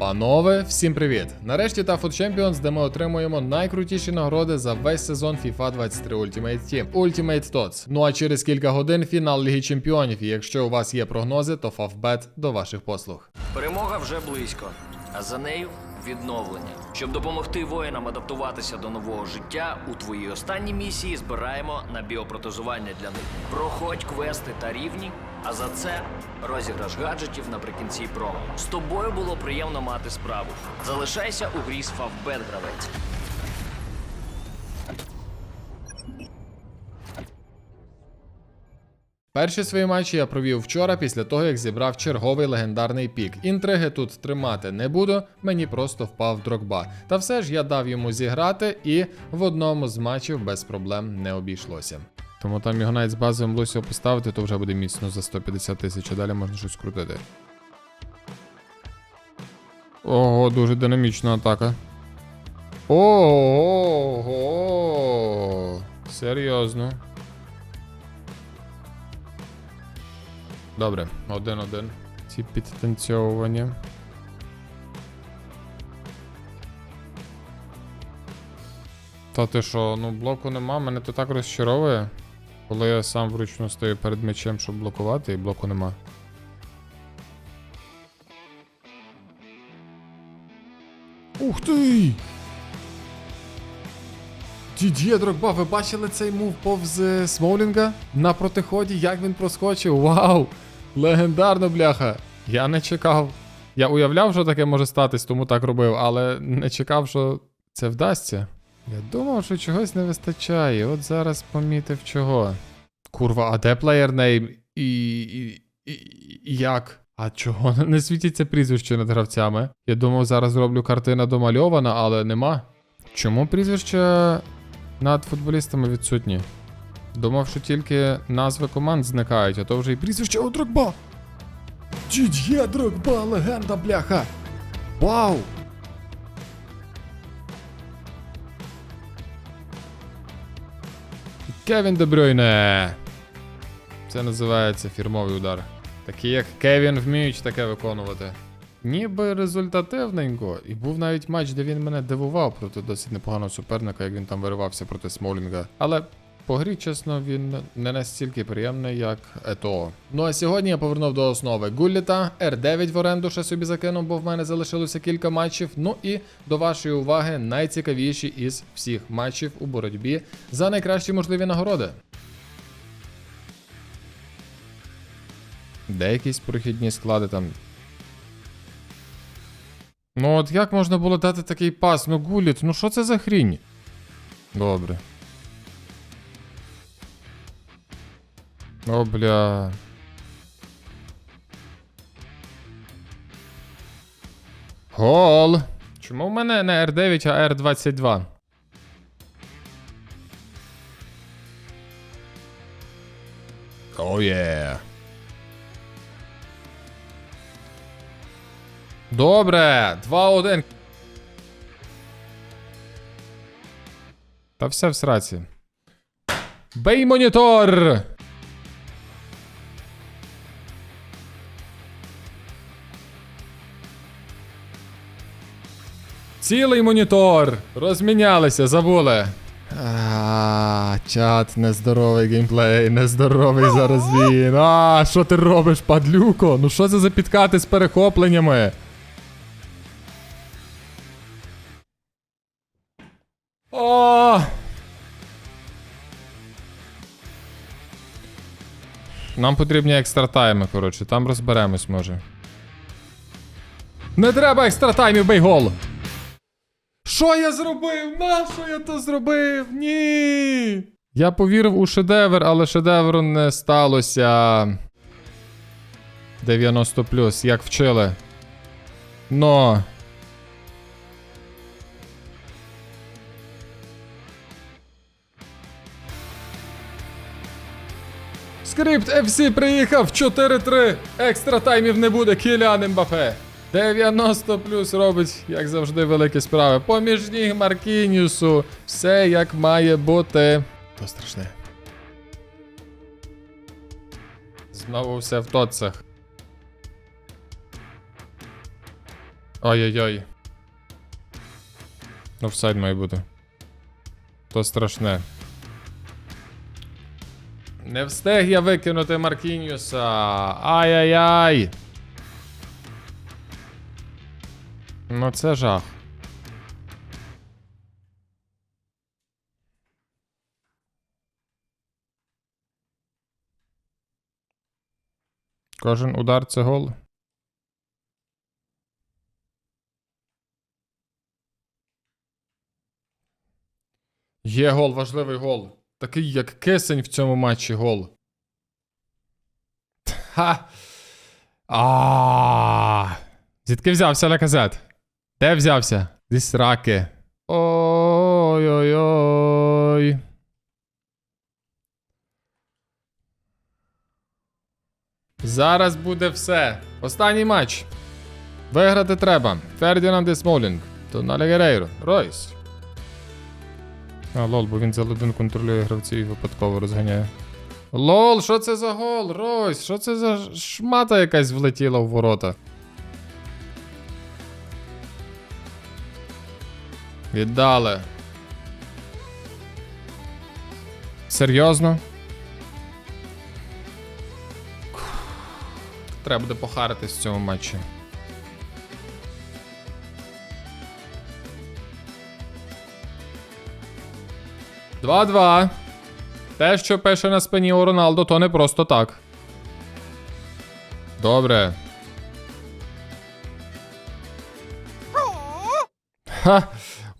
Панове, всім привіт! Нарешті та Food Champions, де ми отримуємо найкрутіші нагороди за весь сезон FIFA 23 Ultimate Team Ultimate TOTS. Ну а через кілька годин фінал Ліги Чемпіонів. І якщо у вас є прогнози, то Фавбет до ваших послуг. Перемога вже близько, а за нею відновлення. Щоб допомогти воїнам адаптуватися до нового життя, у твоїй останній місії збираємо на біопротезування для них. Проходь квести та рівні, а за це розіграш гаджетів наприкінці промо. З тобою було приємно мати справу. Залишайся у грі з Фавбет гравець. Перші свої матчі я провів вчора після того, як зібрав черговий легендарний пік. Інтриги тут тримати не буду, мені просто впав дрогба. Та все ж я дав йому зіграти, і в одному з матчів без проблем не обійшлося. Тому там його навіть з базовим лосів поставити, то вже буде міцно за 150 тисяч, а далі можна щось крутити. Ого, дуже динамічна атака. Ого. Серйозно. Добре, один-один. Ці підтанцьовування. Та ти що, ну блоку нема, мене то так розчаровує. Коли я сам вручну стою перед мечем, щоб блокувати, і блоку нема. Ух ти! Дід'є Дрогба, ви бачили цей мув повз е, Смолінга на протиході, як він проскочив? Вау! Легендарно, бляха! Я не чекав. Я уявляв, що таке може статись, тому так робив, але не чекав, що це вдасться. Я думав, що чогось не вистачає. От зараз помітив чого. Курва, а де плеєрнейм? І, і, і, і як? А чого не світиться прізвище над гравцями? Я думав, зараз зроблю картина домальована, але нема. Чому прізвища над футболістами відсутні? Думав, що тільки назви команд зникають, а то вже і прізвище у Дрогба. Дід'є Дрогба, легенда, бляха! Вау! Кевін Дебрюйне. Це називається фірмовий удар. Такі як Кевін вміють таке виконувати. Ніби результативненько. І був навіть матч, де він мене дивував проти досить непоганого суперника, як він там виривався проти Смолінга. Але по грі, чесно, він не настільки приємний, як Ето. Ну а сьогодні я повернув до основи Гулліта, R9 в оренду ще собі закинув, бо в мене залишилося кілька матчів. Ну і до вашої уваги найцікавіші із всіх матчів у боротьбі за найкращі можливі нагороди. Де якісь прохідні склади там. Ну от як можна було дати такий пас? Ну гуліт, ну що це за хрінь? Добре. О, бля. Гол. Чому в мене не R9, а R22? О, є. Добре, 2-1. Та все в сраці. Бей монітор! Цілий монітор! Розмінялися, забули. А, чат, нездоровий геймплей, нездоровий зараз він. А, що ти робиш, падлюко? Ну що це за підкати з перехопленнями? О! Нам потрібні екстра тайми, коротше, там розберемось, може. Не треба екстра таймів, бей гол! Що я зробив? Нащо я то зробив? Ні. Я повірив у шедевр, але шедевру не сталося. 90 як вчили. Но. Скрипт FC приїхав 4-3. Екстра таймів не буде, Кілян Мбапе. 90 плюс робить, як завжди, великі справи. Поміж ніг Маркінюсу. Все як має бути. То страшне. Знову все в тоцах. Ой-ой-ой. Офсайд має бути. То страшне. Не встиг я викинути Маркіньюса. Ай-яй-яй. Ну це жах. Кожен удар це гол. Є гол, важливий гол. Такий, як кисень в цьому матчі гол. Ха. А. Звідки взявся Леказет? Де взявся? Зі сраки. Ой-ой-ой. Зараз буде все. Останній матч. Виграти треба. Фердінанд і Смолінг. Тонале Герейро. Ройс. А, лол, бо він за один контролює гравців і випадково розганяє. Лол, що це за гол? Ройс, що це за шмата якась влетіла в ворота? Віддали. Серйозно? Треба буде похаритись в цьому матчі. Два-два. Те, що пише на спині у Роналдо, то не просто так. Добре. Ха.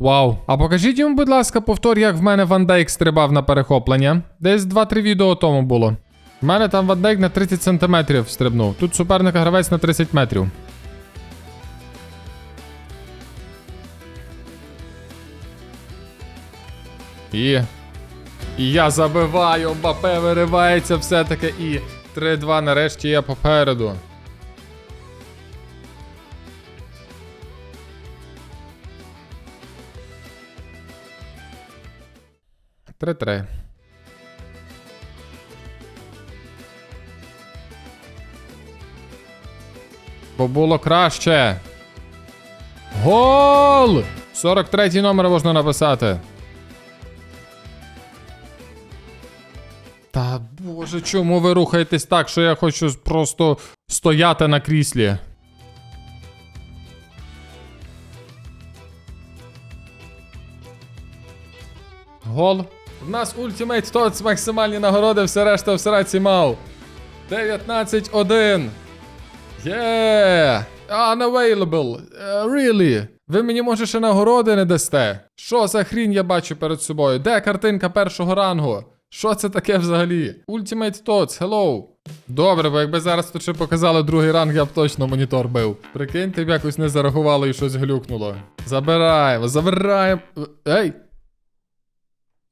Вау. А покажіть йому, будь ласка, повтор, як в мене Ван Дейк стрибав на перехоплення. Десь 2-3 відео тому було. В мене там Ван Дейк на 30 сантиметрів стрибнув. Тут суперника гравець на 30 метрів. І. І я забиваю, Мбапе виривається все-таки і 3-2 нарешті я попереду. Три-три. Бо було краще. Гол! 43 номер можна написати. Та боже, чому ви рухаєтесь так, що я хочу просто стояти на кріслі? Гол. В нас Ultimate TOTS максимальні нагороди, все решта в сраці мав. 19-1. Yeah! Unavailable. Uh, really? Ви мені може ще нагороди не дасте? Що за хрінь я бачу перед собою? Де картинка першого рангу? Що це таке взагалі? Ultimate Tots, hello. Добре, бо якби зараз тут ще показали другий ранг, я б точно монітор бив. Прикиньте, б якось не зарахувало і щось глюкнуло. Забираємо, забираємо. Ей!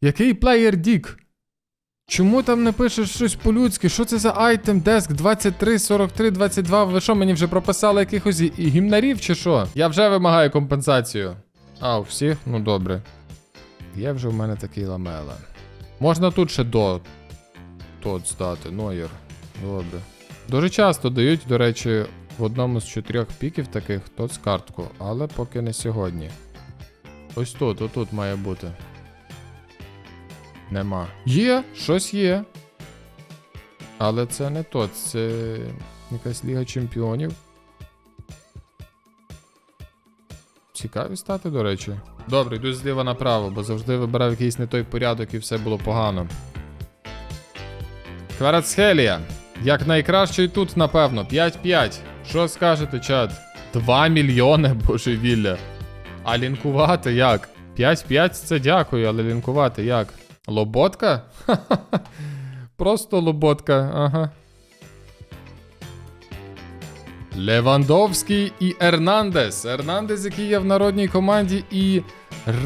Який плеєр Дік? Чому там не пишеш щось по-людськи? Що це за айтем деск 23, 43, 22? Ви що, мені вже прописали якихось гі- гімнарів чи що? Я вже вимагаю компенсацію. А, у всіх? Ну добре. Є вже в мене такий ламела. Можна тут ще до. Тот здати, Нойер. Добре. Дуже часто дають, до речі, в одному з чотирьох піків таких тот з картку, але поки не сьогодні. Ось тут, отут має бути. Нема. Є, щось є. Але це не тот, це якась Ліга Чемпіонів. Цікаві стати, до речі. Добре, йду зліва направо, бо завжди вибирав якийсь не той порядок і все було погано. Кварацхелія. Як найкращий тут, напевно. 5-5. Що скажете, чат? 2 мільйони божевілля. А лінкувати як? 5-5 це дякую, але лінкувати як? Лоботка? Ха-ха-ха. Просто лоботка, ага. Левандовський і Ернандес. Ернандес, який є в народній команді, і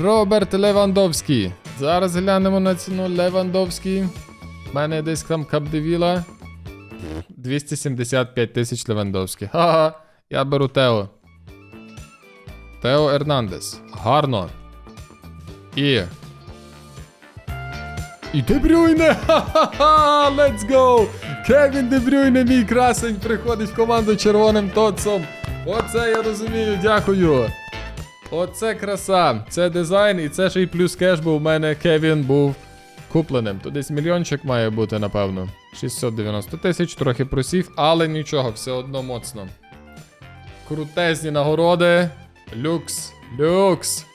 Роберт Левандовський. Зараз глянемо на ціну Левандовський. У мене десь там Капдевіла. 275 тисяч Левандовський. Ха-ха, я беру Тео. Тео Ернандес. Гарно. І. І Дебрюйне! Ха-ха-ха! Let's go! Кевін Дебрюйне, мій красень, приходить в команду червоним тоцом. Оце я розумію, дякую. Оце краса. Це дизайн, і це ще й плюс кеш, бо в мене Кевін був купленим. То десь мільйончик має бути, напевно. 690 тисяч, трохи просів, але нічого, все одно моцно. Крутезні нагороди. Люкс. Люкс.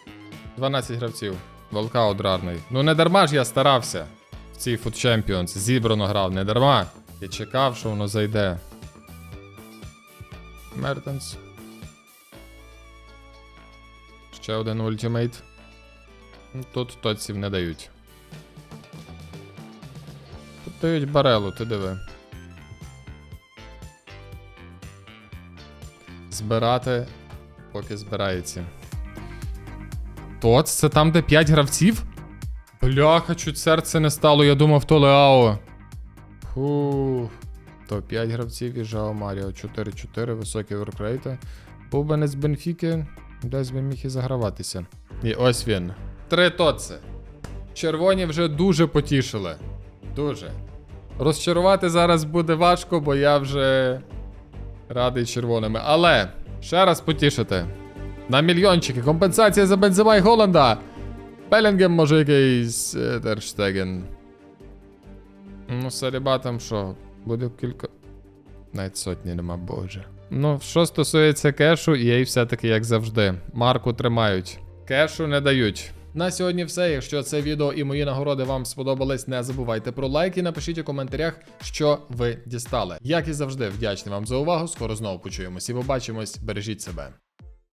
12 гравців. Волкаут рарний. Ну не дарма ж я старався. В цій Food Champions. Зібрано грав, не дарма. Я чекав, що воно зайде. Мертенс. Ще один ультимейт. Ну, Тут тоців не дають. Тут дають барелу, ти диви. Збирати, поки збирається. Тоц, це там, де 5 гравців? Бляха, чуть серце не стало, я думав, то Леао. Фух. То 5 гравців і Жао Маріо. 4-4, високі воркрейти. Був би не з Бенфіки, десь би міг і заграватися. І ось він. Три тоци. Червоні вже дуже потішили. Дуже. Розчарувати зараз буде важко, бо я вже радий червоними. Але ще раз потішити. На мільйончики. Компенсація за Бензема і Голланда. Белінгем може якийсь е, Терштеген. Ну, Саліба там що? Буде кілька. Навіть сотні нема, боже. Ну, що стосується кешу, EA все-таки як завжди. Марку тримають. Кешу не дають. На сьогодні все. Якщо це відео і мої нагороди вам сподобались, не забувайте про лайк і напишіть у коментарях, що ви дістали. Як і завжди, вдячний вам за увагу. Скоро знову почуємось і побачимось. Бережіть себе.